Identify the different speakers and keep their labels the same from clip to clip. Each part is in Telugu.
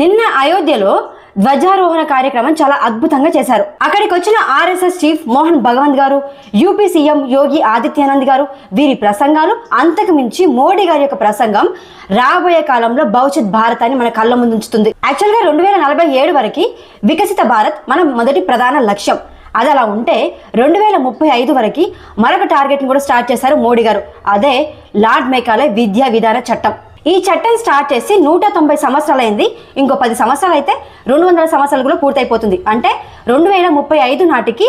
Speaker 1: నిన్న అయోధ్యలో ధ్వజారోహణ కార్యక్రమం చాలా అద్భుతంగా చేశారు. అక్కడికి వచ్చిన ఆర్ఎస్ఎస్ చీఫ్ మోహన్ భగవంత్ గారు యూపీ సీఎం యోగి ఆదిత్యానంద్ గారు వీరి ప్రసంగాలు అంతకు మించి మోడీ గారి యొక్క ప్రసంగం రాబోయే కాలంలో భవిష్యత్ భారతాన్ని మన కళ్ళ ముందు ఉంచుతుంది. యాక్చువల్గా రెండు వేల నలభై ఏడు వరకు వికసిత భారత్ మన మొదటి ప్రధాన లక్ష్యం. అది అలా ఉంటే రెండు వేల ముప్పై ఐదు వరకు మరొక టార్గెట్ని కూడా స్టార్ట్ చేశారు మోడీ గారు. అదే లార్డ్ మేకాలే విద్యా విధాన చట్టం. ఈ చట్టం స్టార్ట్ చేసి నూట తొంభై సంవత్సరాలైంది. ఇంకో పది సంవత్సరాలు అయితే రెండు వందల సంవత్సరాలు కూడా పూర్తయిపోతుంది. అంటే రెండు వేల ముప్పై ఐదు నాటికి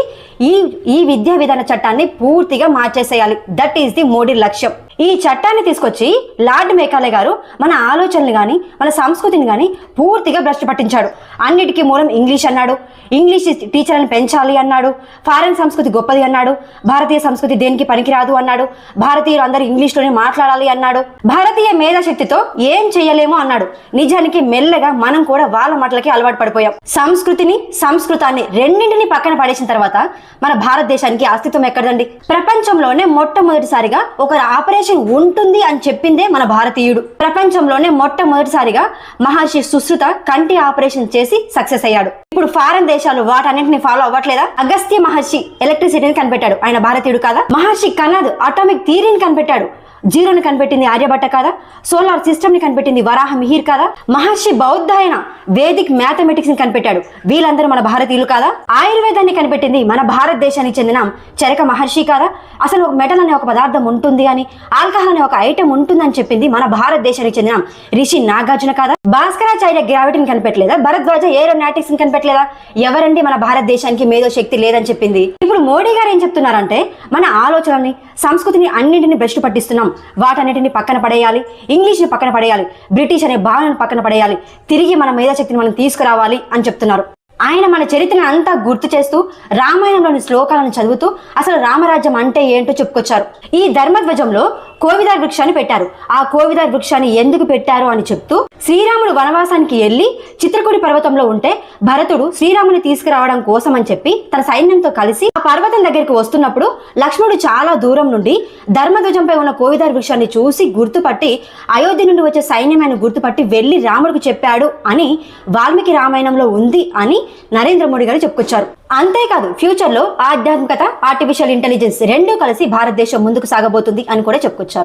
Speaker 1: ఈ ఈ విద్యా విధాన చట్టాన్ని పూర్తిగా మార్చేసేయాలి. దట్ ఈస్ ది మోడీ లక్ష్యం. ఈ చట్టాన్ని తీసుకొచ్చి లార్డ్ మేకాలే గారు మన ఆలోచనలు కానీ మన సంస్కృతిని కానీ పూర్తిగా భ్రష్టు పట్టించాడు. అన్నిటికీ మూలం ఇంగ్లీష్ అన్నాడు. ఇంగ్లీష్ టీచర్లను పెంచాలి అన్నాడు. ఫారెన్ సంస్కృతి గొప్పది అన్నాడు. భారతీయ సంస్కృతి దేనికి పనికిరాదు అన్నాడు. భారతీయులు అందరూ ఇంగ్లీష్లోనే మాట్లాడాలి అన్నాడు. భారతీయ మేధాశక్తితో ఏం చేయలేమో అన్నాడు. నిజానికి మెల్లగా మనం కూడా వాళ్ళ మాటలకి అలవాటు పడిపోయాం. సంస్కృతిని సంస్కృతాన్ని రెండింటిని పక్కన పడేసిన తర్వాత మన భారతదేశానికి అస్తిత్వం ఎక్కడదండి? ప్రపంచంలోనే మొట్టమొదటిసారిగా ఒక ఆపరేషన్ ఉంటుంది అని చెప్పిందే మన భారతీయుడు. ప్రపంచంలోనే మొట్టమొదటిసారిగా మహర్షి సుశ్రుత కంటి ఆపరేషన్ చేసి సక్సెస్ అయ్యాడు. ఇప్పుడు ఫారెన్ దేశాలు వాటన్నింటిని ఫాలో అవ్వట్లేదా? అగస్త్య మహర్షి ఎలక్ట్రిసిటీని కనిపెట్టాడు. ఆయన భారతీయుడు కాదా? మహర్షి కనాద్ అటామిక్ థియరీని కనిపెట్టాడు. జీరోని కనిపెట్టింది ఆర్యభట్ట కాదా? సోలార్ సిస్టమ్ని కనిపెట్టింది వరాహ మిహిర్ కాదా? మహర్షి బౌద్ధాయన వేదిక్ మ్యాథమెటిక్స్ని కనిపెట్టాడు. వీళ్ళందరూ మన భారతీయులు కాదా? ఆయుర్వేదాన్ని కనిపెట్టింది మన భారతదేశానికి చెందిన చరక మహర్షి కాదా? అసలు ఒక మెటల్ అనే ఒక పదార్థం ఉంటుంది అని ఆల్కహాల్ అనే ఒక ఐటెం ఉంటుందని చెప్పింది మన భారతదేశానికి చెందిన రిషి నాగార్జున కాదా? భాస్కరాచార్య గ్రావిటీని కనిపెట్టలేదా? భరద్వాజ ఏరోనాటిక్స్ని కనిపెట్టలేదా? ఎవరండి మన భారతదేశానికి మేధో శక్తి లేదని చెప్పింది? ఇప్పుడు మోడీ గారు ఏం చెప్తున్నారంటే మన ఆలోచనని సంస్కృతిని అన్నింటిని భ్రష్టు పట్టిస్తున్నాం వాటన్నిటిని పక్కన పడేయాలి ఇంగ్లీష్ని పక్కన పడేయాలి బ్రిటిష్ అనే భావనను పక్కన పడేయాలి తిరిగి మన మేధాశక్తిని మనం తీసుకురావాలి అని చెప్తున్నారు. ఆయన మన చరిత్రను అంతా గుర్తు చేస్తూ రామాయణంలోని శ్లోకాలను చదువుతూ అసలు రామరాజ్యం అంటే ఏంటో చెప్పుకొచ్చారు. ఈ ధర్మధ్వజంలో కోవిదార్ వృక్షాన్ని పెట్టారు. ఆ కోవిదార్ వృక్షాన్ని ఎందుకు పెట్టారు అని చెప్తూ శ్రీరాముడు వనవాసానికి వెళ్ళి చిత్రకూడి పర్వతంలో ఉంటే భరతుడు శ్రీరాముని తీసుకురావడం కోసం అని చెప్పి తన సైన్యంతో కలిసి ఆ పర్వతం దగ్గరికి వస్తున్నప్పుడు లక్ష్మణుడు చాలా దూరం నుండి ధర్మధ్వజంపై ఉన్న కోవిదార్ వృక్షాన్ని చూసి గుర్తుపట్టి అయోధ్య నుండి వచ్చే సైన్యమైన గుర్తుపట్టి వెళ్ళి రాముడికి చెప్పాడు అని వాల్మీకి రామాయణంలో ఉంది అని నరేంద్ర మోడీ గారు చెప్పుకొచ్చారు. అంతేకాదు ఫ్యూచర్లో ఆధ్యాత్మికత ఆర్టిఫిషియల్ ఇంటెలిజెన్స్ రెండూ కలిసి భారతదేశం ముందుకు సాగబోతుంది అని కూడా చెప్పుకొచ్చారు.